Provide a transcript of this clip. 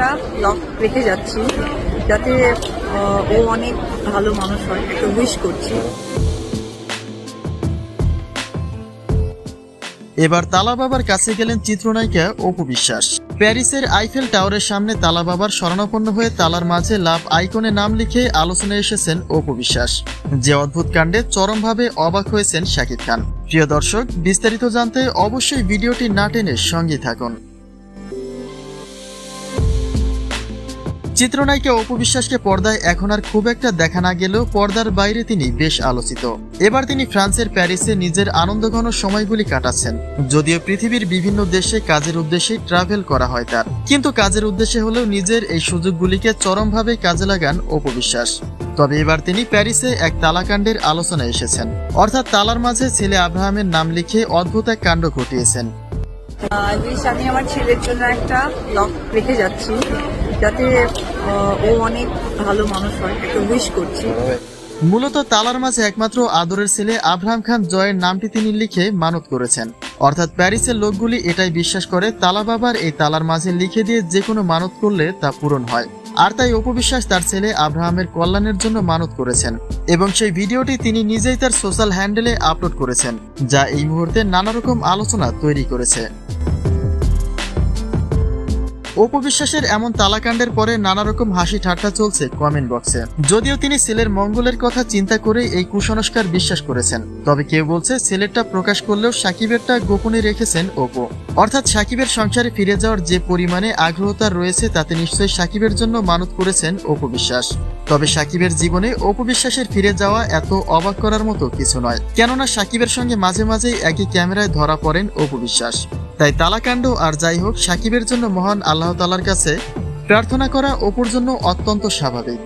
একটা লক রেখে যাচ্ছি, যাতে ও অনেক ভালো মানুষ হয়, একটা উইশ করছি। এবার তালা বাবার কাছে গেলেন চিত্রনায়িকা অপু বিশ্বাস। প্যারিসের আইফেল টাওয়ারের সামনে তালা বাবার শরণাপন্ন হয়ে তালার মাঝে লাভ আইকনে নাম লিখে আলোচনায় এসেছেন অপু বিশ্বাস। যে অদ্ভুত কাণ্ডে চরমভাবে অবাক হয়েছেন শাকিব খান। প্রিয় দর্শক, বিস্তারিত জানতে অবশ্যই ভিডিওটি না টেনে সঙ্গে থাকুন। চিত্রনায়িকা অপু বিশ্বাসকে পর্দায় এখন আর খুব একটা দেখা না গেলেও পর্দার বাইরে তিনি বেশ আলোচিত। এবার তিনি ফ্রান্সের প্যারিসে নিজের আনন্দঘন সময়গুলি কাটাচ্ছেন। যদিও পৃথিবীর বিভিন্ন দেশে কাজের উদ্দেশ্যে ট্রাভেল করা হয় তার। কিন্তু কাজের উদ্দেশ্যে হলেও নিজের এই সুযোগগুলিকে চরমভাবে কাজে লাগান অপু বিশ্বাস। তবে এবার তিনি প্যারিসে এক তালাকাণ্ডের আলোচনায় এসেছেন। অর্থাৎ তালার মাঝে ছেলে আব্রাহামের নাম লিখে অদ্ভুত এক কাণ্ড ঘটিয়েছেন। আমি আমার ছেলের জন্য একটা লক রেখে যাচ্ছি। যাতে ও অনেক ভালো মানুষ হয়, একটা উইশ করছি। মূলত তালার মাঝে একমাত্র আদরের ছেলে আব্রাহাম খান জয়ের নামটি তিনি লিখে মানত করেছেন। অর্থাৎ প্যারিসের লোকগুলি এটাই বিশ্বাস করে, তালা বাবার এই তালার মাঝে লিখে দিয়ে যে কোনো মানত করলে তা পূরণ হয়। আর তাই অপবিশ্বাস তার ছেলে আব্রাহামের কল্যাণের জন্য মানত করেছেন। এবং সেই ভিডিওটি তিনি নিজেই তার সোশ্যাল হ্যান্ডেলে আপলোড করেছেন, যা এই মুহূর্তে নানা রকম আলোচনা তৈরি করেছে। অপবিশ্বাসের এমন তালাকাণ্ডের পরে নানা রকম হাসি ঠাট্টা চলছে কমেন্ট বক্সে। যদিও তিনি ছেলের মঙ্গলের কথা চিন্তা করে এই কুসংস্কার বিশ্বাস করেছেন, তবে কেউ বলছে ছেলেরটা প্রকাশ করলেও সাকিবেরটা গোপনে রেখেছেন অপু অর্থাৎ সাকিবের সংসারে ফিরে যাওয়ার যে পরিমাণে আগ্রহতা রয়েছে, তাতে নিশ্চয়ই সাকিবের জন্য মানত করেছেন অপু বিশ্বাস তবে সাকিবের জীবনে অপু বিশ্বাসের ফিরে যাওয়া এত অবাক করার মতো কিছু নয়। কেননা সাকিবের সঙ্গে মাঝে মাঝেই একই ক্যামেরায় ধরা পড়েন অপু বিশ্বাস তাই তালাকাণ্ড আর যাই হোক, সাকিবের জন্য মহান আল্লাহ তালার কাছে প্রার্থনা করা অপুর জন্য অত্যন্ত স্বাভাবিক।